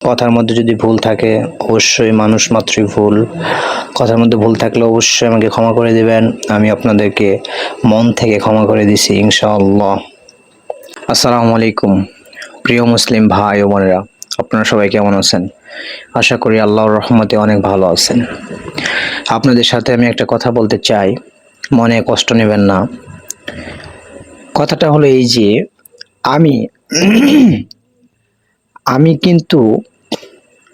কথার মধ্যে যদি ভুল থাকে, অবশ্যই মানুষ মাত্রই ভুল। কথার মধ্যে ভুল থাকলে অবশ্যই আমাকে ক্ষমা করে দেবেন। আমি আপনাদেরকে মন থেকে ক্ষমা করে দিছি, ইনশাআল্লাহ। আসসালামু আলাইকুম, প্রিয় মুসলিম ভাই ও বোনেরা, আপনারা সবাই কেমন আছেন? আশা করি আল্লাহর রহমতে অনেক ভালো আছেন। আপনাদের সাথে আমি একটা কথা বলতে চাই, মনে কষ্ট নেবেন না। কথাটা হলো এই যে, আমি আমি কিন্তু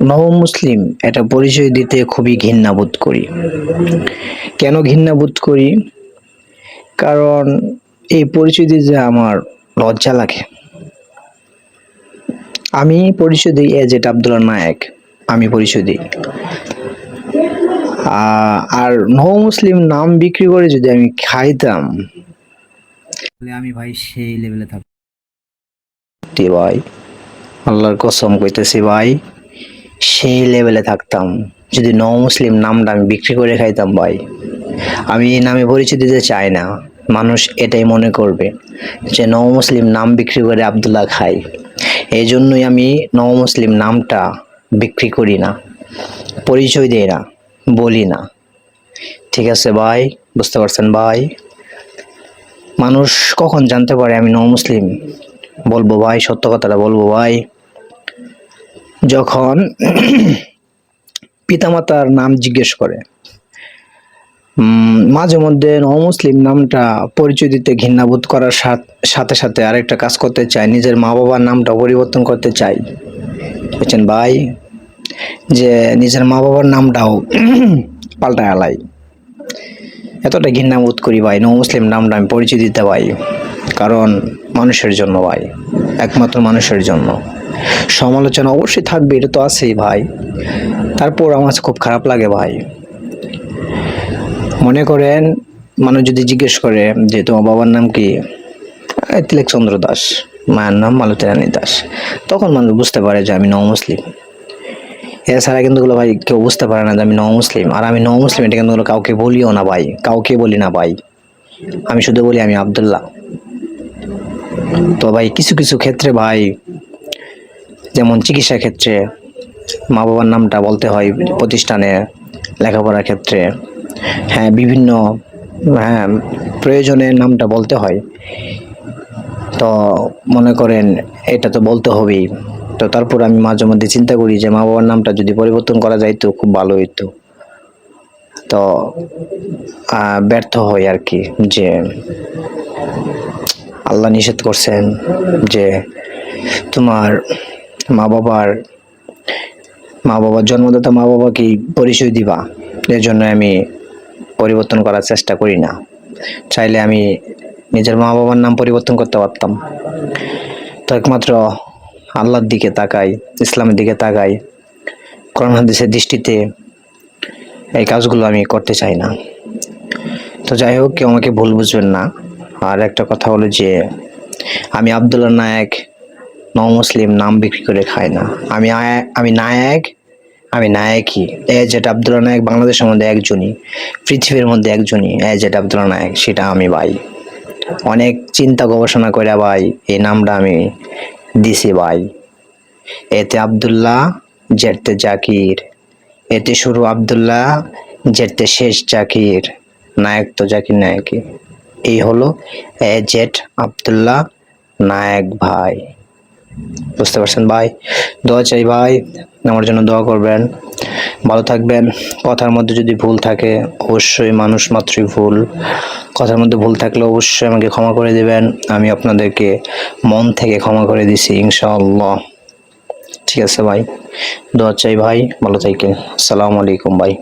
নব মুসলিম, এটা পরিচয় দিতে খুবই ঘৃণাবোধ করি। কেন ঘৃণাবোধ করি? কারণ এই পরিচয় দিতে আমার লজ্জা লাগে। আমি পরিচয় দিই এজেট আব্দুল্লাহ নায়েক, আমি পরিচয় দিই। আর নব মুসলিম নাম বিক্রি করে যদি আমি খাইতাম আমি ভাই সেই লেভেলে থাকতে ভাই, আল্লাহর কসম কইতেছি ভাই। সেই লেভেলে থাকতাম। যদি ন মুসলিম নামটা আমি বিক্রি করে খাইতাম ভাই, আমি এই নামে পরিচয় দিতে চাই না। মানুষ এটাই মনে করবে যে ন মুসলিম নাম বিক্রি করে আব্দুল্লাহ খাই। এই জন্যই আমি ন মুসলিম নামটা বিক্রি করি না, পরিচয় দেই না, বলি না। ঠিক আছে ভাই, বুঝতে পারছেন ভাই? মানুষ কখন জানতে পারে আমি ন মুসলিম বলব ভাই, সত্য কথাটা বলব ভাই। যখন পিতামাতার নাম জিজ্ঞেস করে মাঝে মধ্যে অমুসলিম নামটা পরিচয় দিতে ঘৃণাবোধ করার সাথ- সাথে আরেকটা কাজ করতে চাই নিজের মা বাবার নামটা পরিবর্তন করতে চাই বুঝছেন ভাই, যে নিজের মা বাবার নামটাও পাল্টায় আলাই। এতটা ঘৃণাবোধ করি ভাই নৌ মুসলিম নামটা আমি পরিচয় দিতে ভাই কারণ মানুষের জন্য ভাই, একমাত্র মানুষের জন্য। সমালোচনা অবশ্যই থাকবে, এটা তো আছেই ভাই। তারপর আমার খুব খারাপ লাগে ভাই। মনে করেন, মানুষ যদি জিজ্ঞেস করে যে তোমার বাবার নাম কি? তিলক চন্দ্র দাস, মায়ের নাম মালতী রানী দাস। তখন মানুষ বুঝতে পারে যে আমি নৌ মুসলিম এছাড়া কিন্তু ওগুলো ভাই কেউ বুঝতে পারে না যে আমি নৌ মুসলিম আর আমি নৌ মুসলিম এটা কিন্তু কাউকে বলিও না ভাই। কাউকে বলি না ভাই। আমি শুধু বলি আমি আবদুল্লাহ। তো ভাই কিছু কিছু ক্ষেত্রে ভাই যেমন চিকিৎসা ক্ষেত্রে মা বাবার নামটা বলতে হয়, প্রতিষ্ঠানে লেখাপড়ার ক্ষেত্রে। হ্যাঁ বিভিন্ন হ্যাঁ প্রয়োজনের নামটা বলতে হয়। তো মনে করেন এটা তো বলতে হবেই। তো তারপর আমি মাঝে মধ্যে চিন্তা করি যে মা বাবার নামটা যদি পরিবর্তন করা যায় তো খুব ভালো হইতো। তো ব্যর্থ হই আর কি যে আল্লাহ নিষেধ করছেন যে তোমার মা বাবার মা বাবার জন্মদাতা মা বাবাকেই পরিচয় দিবা এর জন্য আমি পরিবর্তন করার চেষ্টা করি না। চাইলে আমি নিজের মা বাবার নাম পরিবর্তন করতে পারতাম। তো একমাত্র আল্লাহর দিকে তাকাই, ইসলামের দিকে তাকাই, কোরআন হাদিসের দৃষ্টিতে এই কাজগুলো আমি করতে চাই না। তো যাই হোক, কেউ আমাকে ভুল বুঝবেন না। আর একটা কথা হলো যে, আমি আবদুল্লাহ নায়ক মুসলিম নাম বিক্রি করে খায় না। আমি আমি নায়ক, আমি নায়কই। এজেট আবদুল্লাহ নায়ক বাংলাদেশের মধ্যে একজনই। পৃথিবীর মধ্যে একজনই এজেট আবদুল্লাহ নায়ক, সেটা আমি ভাই। অনেক চিন্তা গবেষণা করে ভাই, এই নামটা আমি দিছি ভাই। এতে আবদুল্লাহ জেরতে জাকির। এতে শুরু আবদুল্লাহ জেরতে শেষ জাকির। নায়ক তো জাকির নায়কই। এই হলো এজেট আবদুল্লাহ নায়ক ভাই। বুঝতে পারছেন, ভাই? দোয়া চাই, ভাই, আমার জন্য দোয়া করবেন। ভালো থাকবেন। কথার মধ্যে যদি ভুল থাকে, অবশ্যই মানুষ মাত্রই ভুল। কথার মধ্যে ভুল থাকলে অবশ্যই আমাকে ক্ষমা করে দেবেন। আমি আপনাদেরকে মন থেকে ক্ষমা করে দিছি, ইনশাআল্লাহ। ঠিক আছে, ভাই? দোয়া চাই, ভাই। ভালো থাকেন। আসসালামু আলাইকুম, ভাই।